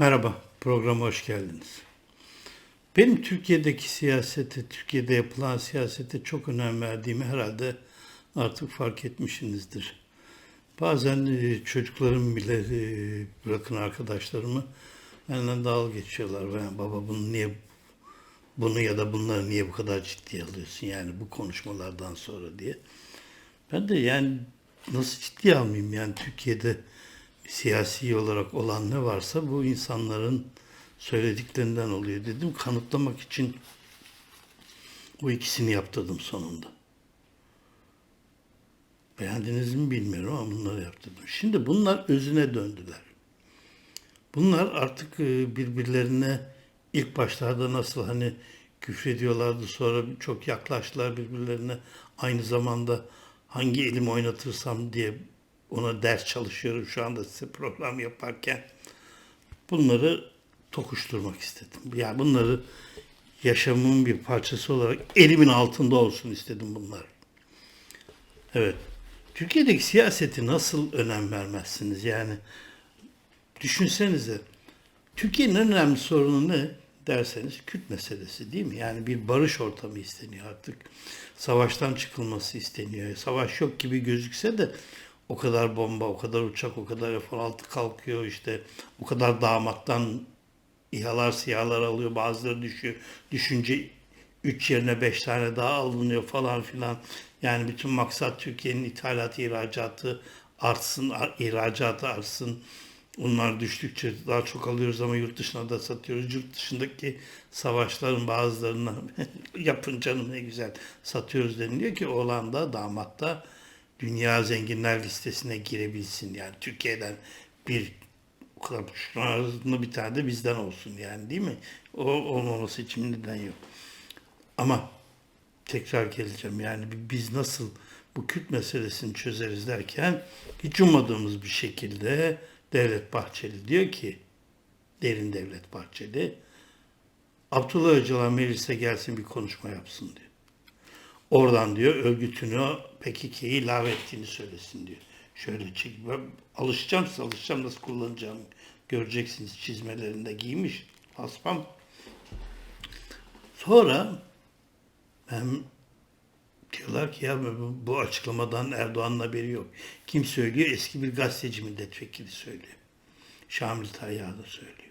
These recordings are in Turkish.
Merhaba, programa hoş geldiniz. Benim Türkiye'deki siyasete, Türkiye'de yapılan siyasete çok önem verdiğimi herhalde artık fark etmişsinizdir. Bazen e, çocuklarım bile e, bırakın arkadaşlarımı benden dalga geçiyorlar. Yani baba bunu niye bunu ya da bunları niye bu kadar ciddiye alıyorsun yani bu konuşmalardan sonra diye. Ben de yani nasıl ciddiye almayayım yani Türkiye'de siyasi olarak olan ne varsa bu insanların söylediklerinden oluyor dedim. Kanıtlamak için bu ikisini yaptırdım sonunda. Beğendiniz mi bilmiyorum ama bunları yaptırdım. Şimdi bunlar özüne döndüler. Bunlar artık e, birbirlerine ilk başlarda nasıl hani küfrediyorlardı sonra çok yaklaştılar birbirlerine. Aynı zamanda hangi elimi oynatırsam diye ona ders çalışıyorum şu anda size program yaparken. Bunları tokuşturmak istedim. Yani bunları yaşamımın bir parçası olarak elimin altında olsun istedim bunlar. Evet. Türkiye'deki siyaseti nasıl önem vermezsiniz? Yani düşünsenize. Türkiye'nin en önemli sorunu ne derseniz Kürt meselesi değil mi? Yani bir barış ortamı isteniyor artık. Savaştan çıkılması isteniyor. Savaş yok gibi gözükse de o kadar bomba, o kadar uçak, o kadar F-16 kalkıyor işte. O kadar damattan İHA'lar, SİHA'lar alıyor, bazıları düşüyor. Düşünce 3 yerine 5 tane daha alınıyor falan filan. Yani bütün maksat Türkiye'nin ithalatı, ihracatı artsın, ihracatı artsın. Bunlar düştükçe daha çok alıyoruz ama yurt dışına da satıyoruz. Yurt dışındaki savaşların bazılarını yapın canım ne güzel satıyoruz deniliyor ki oğlan da damat da dünya zenginler listesine girebilsin. Yani Türkiye'den bir şunun bir tane de bizden olsun yani değil mi? O olmaması için neden yok. Ama tekrar geleceğim yani biz nasıl bu Kürt meselesini çözeriz derken hiç ummadığımız bir şekilde Devlet Bahçeli diyor ki derin Devlet Bahçeli Abdullah Öcalan meclise gelsin bir konuşma yapsın diyor. Oradan diyor örgütünü PKK'yı ilave ettiğini söylesin diyor. Şöyle çek, alışacağım size alışacağım nasıl kullanacağım göreceksiniz çizmelerinde giymiş hasbam. Sonra ben diyorlar ki ya bu, bu açıklamadan Erdoğan'ın haberi yok. Kim söylüyor? Eski bir gazeteci milletvekili söylüyor. Şamil Tayyar da söylüyor.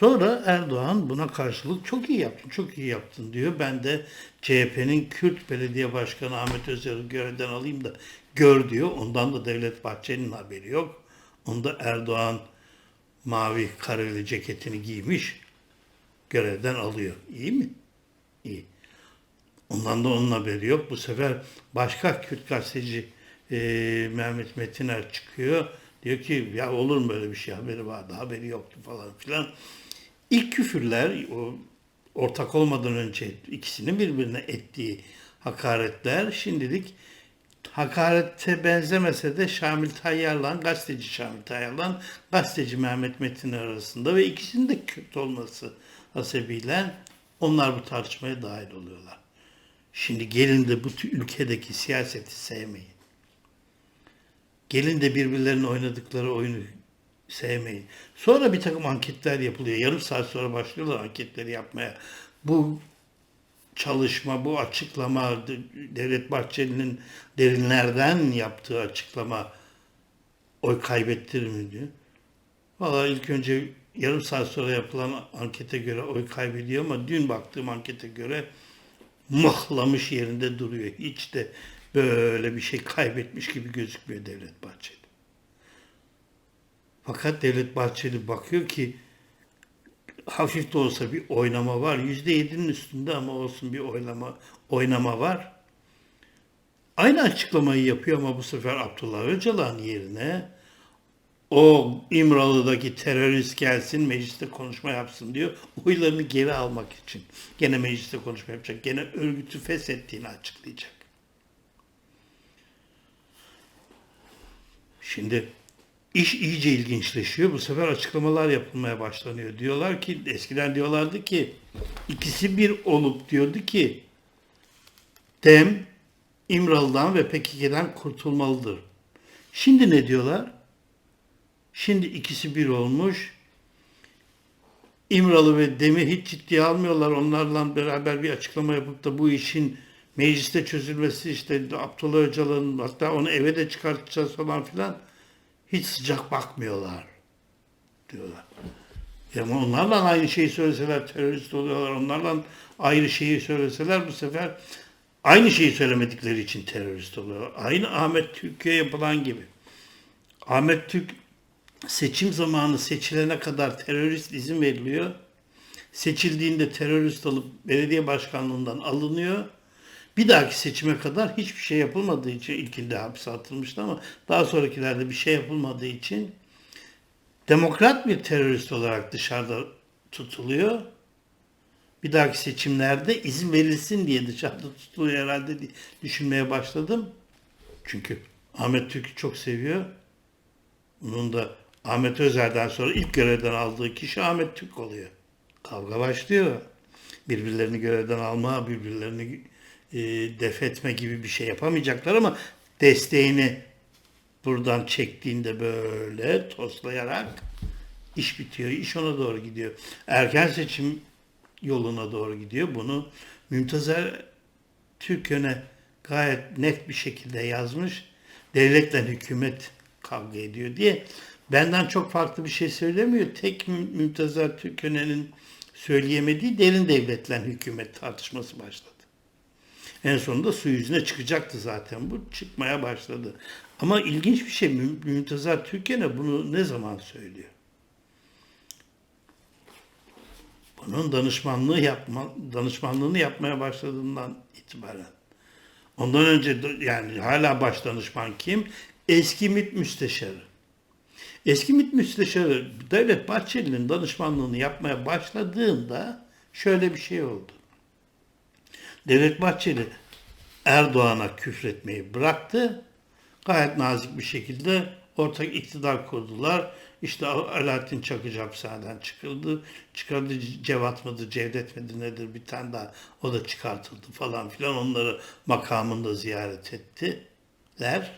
Sonra Erdoğan buna karşılık çok iyi yaptın, çok iyi yaptın diyor. Ben de CHP'nin Kürt Belediye Başkanı Ahmet Özer'i görevden alayım da gör diyor. Ondan da Devlet Bahçeli'nin haberi yok. Onda Erdoğan mavi kareli ceketini giymiş, görevden alıyor. İyi mi? İyi. Ondan da onun haberi yok. Bu sefer başka Kürt gazeteci e, Mehmet Metiner çıkıyor. Diyor ki ya olur mu böyle bir şey haberi vardı haberi yoktu falan filan. İlk küfürler o ortak olmadan önce ikisinin birbirine ettiği hakaretler şimdilik hakarete benzemese de Şamil Tayyar'la, gazeteci Şamil Tayyar'la gazeteci Mehmet Metin arasında ve ikisinin de Kürt olması hasebiyle onlar bu tartışmaya dahil oluyorlar. Şimdi gelin de bu ülkedeki siyaseti sevmeyin. Gelin de birbirlerinin oynadıkları oyunu sevmeyin. Sonra bir takım anketler yapılıyor. Yarım saat sonra başlıyorlar anketleri yapmaya. Bu çalışma, bu açıklama, Devlet Bahçeli'nin derinlerden yaptığı açıklama oy kaybettirir mi diyor. Valla ilk önce yarım saat sonra yapılan ankete göre oy kaybediyor ama dün baktığım ankete göre mıhlamış yerinde duruyor. Hiç de böyle bir şey kaybetmiş gibi gözükmüyor Devlet Bahçeli. Fakat Devlet Bahçeli bakıyor ki hafif de olsa bir oynama var. Yüzde yedinin üstünde ama olsun bir oynama, oynama var. Aynı açıklamayı yapıyor ama bu sefer Abdullah Öcalan yerine o İmralı'daki terörist gelsin mecliste konuşma yapsın diyor. Oylarını geri almak için. Gene mecliste konuşma yapacak. Gene örgütü feshettiğini açıklayacak. Şimdi iş iyice ilginçleşiyor. Bu sefer açıklamalar yapılmaya başlanıyor. Diyorlar ki eskiden diyorlardı ki ikisi bir olup diyordu ki Dem İmralı'dan ve PKK'den kurtulmalıdır. Şimdi ne diyorlar? Şimdi ikisi bir olmuş. İmralı ve Demir hiç ciddiye almıyorlar. Onlarla beraber bir açıklama yapıp da bu işin mecliste çözülmesi işte Abdullah Öcalan'ın hatta onu eve de çıkartacağız falan filan hiç sıcak bakmıyorlar diyorlar. Ya Ama onlarla aynı şeyi söyleseler terörist oluyorlar. Onlarla ayrı şeyi söyleseler bu sefer aynı şeyi söylemedikleri için terörist oluyorlar. Aynı Ahmet Türkiye yapılan gibi. Ahmet Türk seçim zamanı seçilene kadar terörist izin veriliyor. Seçildiğinde terörist olup belediye başkanlığından alınıyor. Bir dahaki seçime kadar hiçbir şey yapılmadığı için ilkinde hapse atılmıştı ama daha sonrakilerde bir şey yapılmadığı için demokrat bir terörist olarak dışarıda tutuluyor. Bir dahaki seçimlerde izin verilsin diye dışarıda tutuluyor herhalde diye düşünmeye başladım. Çünkü Ahmet Türk'ü çok seviyor. Bunun da Ahmet Özer'den sonra ilk görevden aldığı kişi Ahmet Türk oluyor. Kavga başlıyor. Birbirlerini görevden alma, birbirlerini e, def etme gibi bir şey yapamayacaklar ama desteğini buradan çektiğinde böyle toslayarak iş bitiyor. İş ona doğru gidiyor. Erken seçim yoluna doğru gidiyor. Bunu Mümtazer Türkön'e gayet net bir şekilde yazmış. Devletle hükümet kavga ediyor diye. Benden çok farklı bir şey söylemiyor. Tek Mü- Mümtazer Türkönen'in söyleyemediği derin devletle hükümet tartışması başladı. En sonunda su yüzüne çıkacaktı zaten bu. Çıkmaya başladı. Ama ilginç bir şey Müm- Mümtazar Türken'e bunu ne zaman söylüyor? Bunun danışmanlığı yapma, danışmanlığını yapmaya başladığından itibaren. Ondan önce yani hala baş danışman kim? Eski MİT müsteşarı. Eski MİT müsteşarı Devlet Bahçeli'nin danışmanlığını yapmaya başladığında şöyle bir şey oldu. Devlet Bahçeli Erdoğan'a küfretmeyi bıraktı. Gayet nazik bir şekilde ortak iktidar kurdular. İşte Alaaddin Çakıcı hapishaneden çıkıldı. Çıkardı Cevat mıdır, Cevdet midir nedir bir tane daha o da çıkartıldı falan filan. Onları makamında ziyaret ettiler.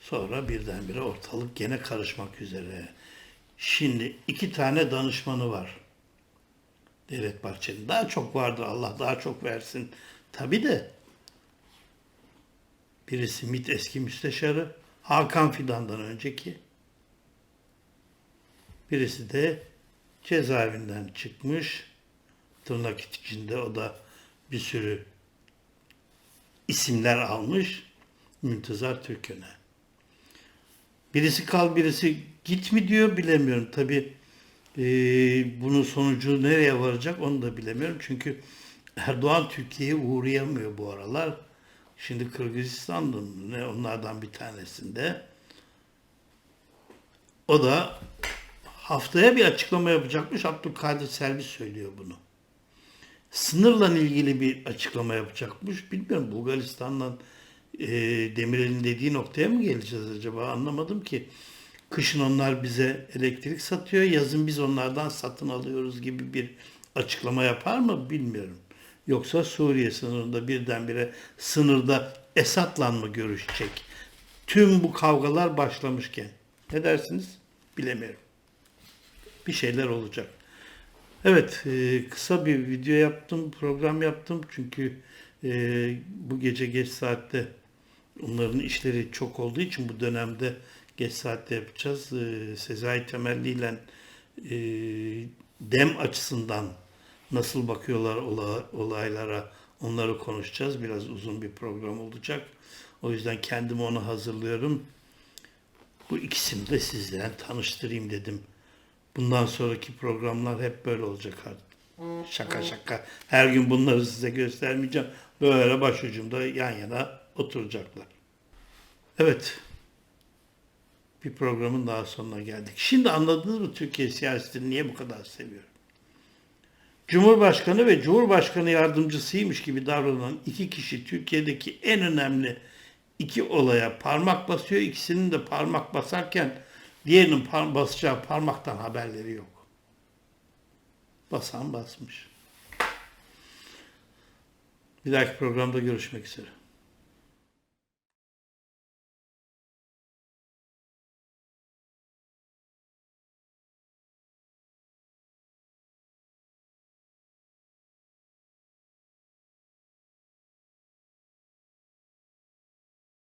Sonra birdenbire ortalık gene karışmak üzere. Şimdi iki tane danışmanı var. Devlet Bahçeli'nin. Daha çok vardır Allah daha çok versin. Tabi de birisi MİT eski müsteşarı Hakan Fidan'dan önceki. Birisi de cezaevinden çıkmış. Tırnak içinde o da bir sürü isimler almış. Müntezar Türkön'e. Birisi kal birisi git mi diyor bilemiyorum. Tabi bunun sonucu nereye varacak onu da bilemiyorum. Çünkü Erdoğan Türkiye'ye uğrayamıyor bu aralar. Şimdi Kırgızistan'da ne onlardan bir tanesinde. O da haftaya bir açıklama yapacakmış. Abdülkadir Selvi söylüyor bunu. Sınırla ilgili bir açıklama yapacakmış. Bilmiyorum Bulgaristan'dan e, Demirel'in dediği noktaya mı geleceğiz acaba anlamadım ki. Kışın onlar bize elektrik satıyor, yazın biz onlardan satın alıyoruz gibi bir açıklama yapar mı bilmiyorum. Yoksa Suriye sınırında birdenbire sınırda Esad'la mı görüşecek? Tüm bu kavgalar başlamışken. Ne dersiniz? Bilemiyorum. Bir şeyler olacak. Evet, e, kısa bir video yaptım, program yaptım. Çünkü e, bu gece geç saatte onların işleri çok olduğu için bu dönemde geç saatte yapacağız. E, Sezai Temelli ile e, dem açısından nasıl bakıyorlar ola- olaylara onları konuşacağız. Biraz uzun bir program olacak. O yüzden kendimi ona hazırlıyorum. Bu ikisini de sizden tanıştırayım dedim. Bundan sonraki programlar hep böyle olacak artık. Şaka şaka. Her gün bunları size göstermeyeceğim. Böyle başucumda yan yana oturacaklar. Evet. Bir programın daha sonuna geldik. Şimdi anladınız mı Türkiye siyasetini niye bu kadar seviyorum? Cumhurbaşkanı ve Cumhurbaşkanı yardımcısıymış gibi davranan iki kişi Türkiye'deki en önemli iki olaya parmak basıyor. İkisinin de parmak basarken diğerinin par- basacağı parmaktan haberleri yok. Basan basmış. Bir dahaki programda görüşmek üzere.